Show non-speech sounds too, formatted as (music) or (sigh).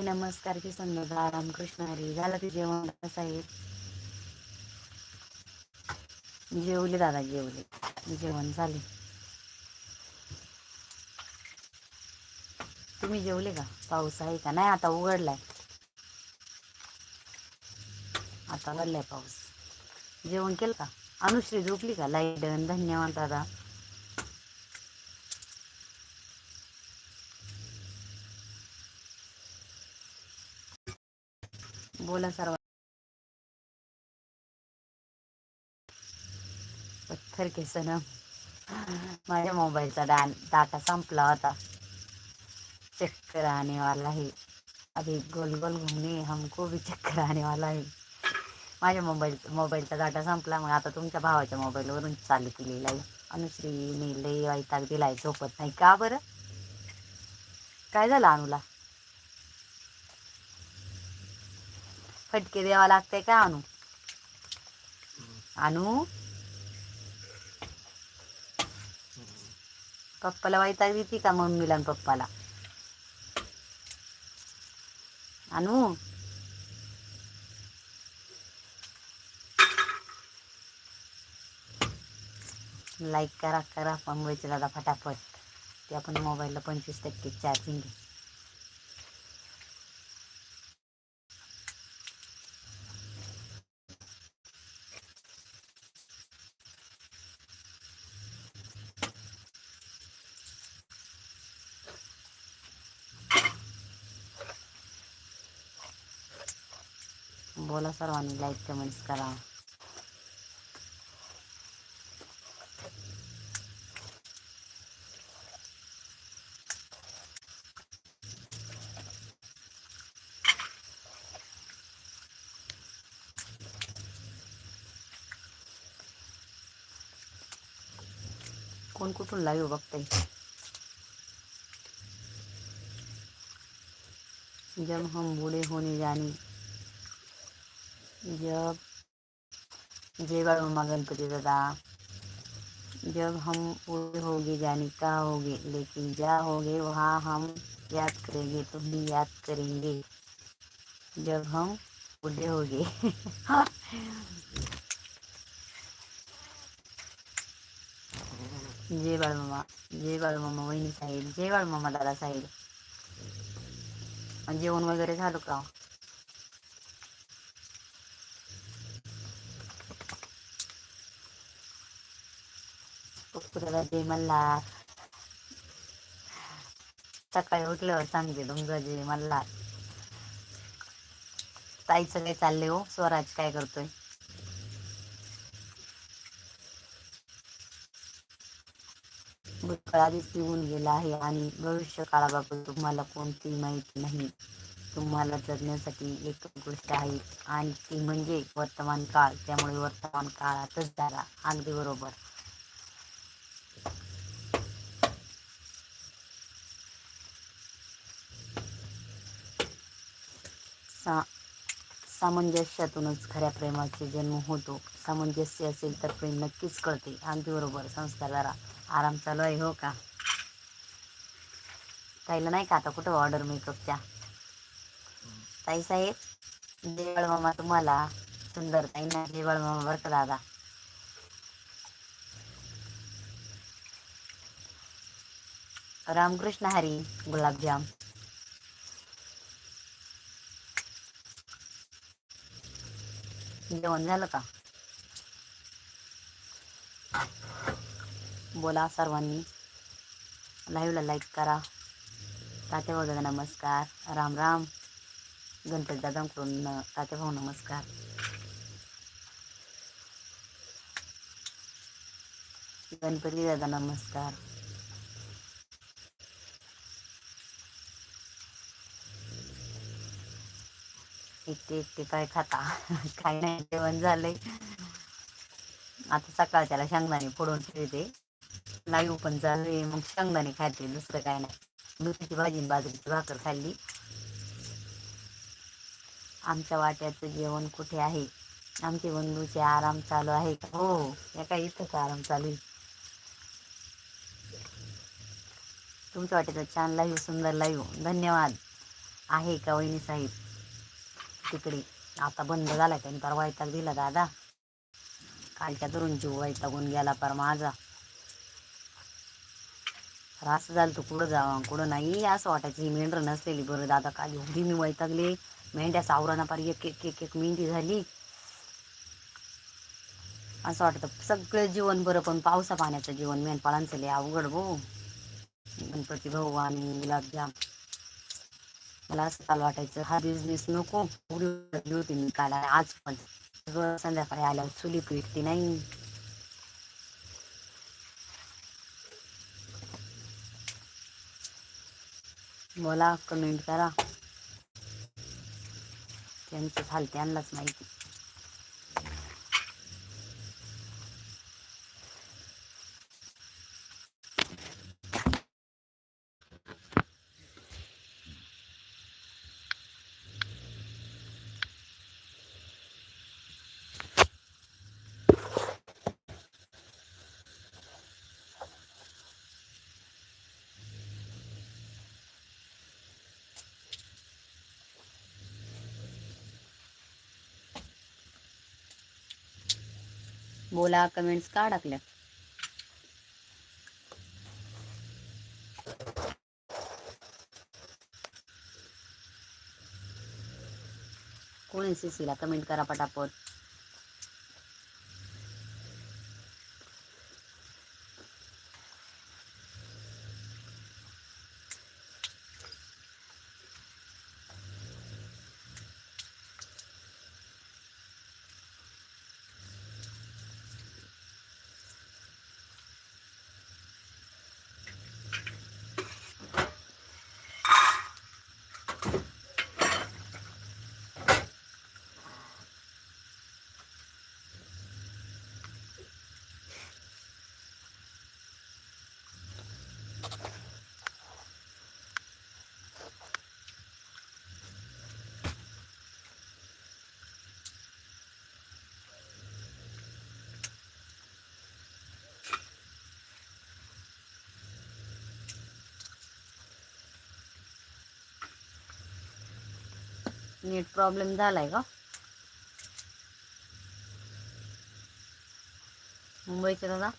आई नमस्कार की संध्या रामकृष्ण हरी. झालं ते जेवण कसं जेवले दादा जेवले. जेवण झाले. तुम्ही जेवले का? पाऊस आहे का? नाही आता उघडलाय. आता उघडलाय पाऊस. जेवण केलं का? अनुश्री झोपली का? लाइट धन्यवाद दादा. बोला सर्व. पत्थर के सनम माझ्या मोबाईलचा डान डाटा संपला होता. चक्कर आने वाला है. अभी गोल गोल घूमने हमको भी चक्कर आने वाला है. माझ्या मोबाईल मोबाईलचा डाटा संपला मग आता तुमच्या भावाच्या मोबाईलवरून चालू केलेला आहे. अनुश्रीने लई वैताग दिलाय झोपत नाही. का बरं? काय झालं अनुला? फटके द्यावा लागते का अनु? अनु? पप्पाला वैताग देते का मम्मीला आणि पप्पाला? अनु? लाईक करा करा पंगवायचे दादा फटाफट. ते आपण मोबाईलला पंचवीस टक्के चार्जिंग घे. बोला सर्वांनी लाईक कमेंट्स करा. कोण कुठून लाईव्ह बघताय? जब हम बूढ़े होने जाने। जब जय बाळ मम्मा गणपती दादा जब हम बूढ़े होगे जाने का होगे, लेकिन जा होगे वहाँ हम याद करेंगे तुम भी याद करेंगे। जब हम बूढ़े होगे। जय बाळ मामा जय बाळ मामा वहिनी साहेब जय बाळ मामा दादा साहेब आणि जेवण वगैरे झालं का दादा दे मल्हार सकाळी उठल्यावर सांगते तुमचं जे मल्हार ताईचं काय चाललंय हो स्वराज काय करतोय? भूतकाळ आधीच निघून गेला आहे आणि भविष्य काळाबाबत तुम्हाला कोणती माहिती नाही. तुम्हाला जगण्यासाठी एक गोष्ट आहे आणि ती म्हणजे वर्तमान काळ. त्यामुळे वर्तमान काळातच झाला. अगदी बरोबर. सा सामंजस्यातूनच खऱ्या प्रेमाचे जन्म होतो. सामंजस्य असेल तर प्रेम नक्कीच कळते. अगदी बरोबर. संस्कार जरा आराम चालू आहे हो का? ताईला नाही का आता कुठं ऑर्डर मेकअपच्या ताई साहेब देवळ मामा तुम्हाला सुंदर ताई ना देवळ मामा बरं का दादा? रामकृष्ण हरी गुलाबजाम. जेवण झालं का? बोला सर्वांनी. लाईव्हला लाईक करा. तात्या भाऊ दादा नमस्कार. राम राम. गणपती दादांकडून तात्या भाऊ नमस्कार. गणपती दादा नमस्कार. एकटे एकटे काय खाता. (laughs) काय नाही जेवण झालंय. आता सकाळच्याला शेंगदाणे फोडून ठेवते. लाईव्ह पण चालू आहे मग शेंगदाणे खाते दुसरं काय नाही. मेथीची भाजी बाजरीची भाकर खाल्ली. आमच्या वाट्याचं जेवण कुठे आहे? आमचे बंधूचे आराम चालू आहे हो या काय इथंच आराम चालू आहे. तुमच्या वाट्याचं छान लाईव्ह सुंदर लाईव्ह धन्यवाद. आहे का वहिनी साहेब? तिकडे आता बंद झाला त्यांनी पर वैताग दिला दादा. कालच्या धरून जीव वैतागून गेला पर माझा. असं झालं तू कुठं जावा कुठं नाही असं वाटायचं. ही मेंढर नसलेली बरं दादा. काल एवढी मी वैतागले. मेंढ्या सावराना पार एक एक एक एक मेंढी झाली. असं वाटतं सगळं जीवन बरं पण पावसा पाण्याचं जीवन मेनपाळांचं लय अवघड भाऊ गणपती भाऊ आणि गुलाबजाम. मला असं चालू वाटायचं हा बिझनेस नको. एवढी होती मी काल आज पण. संध्याकाळी आल्यावर चुली पेटती नाही. बोला कमेंट करा. त्यांचं हाल त्यांनाच माहिती. बोला कमेंट्स का टाकल्या सी सीला कमेंट करा पटापट. नेट प्रॉब्लेम झालाय का? मुंबईचे दादा?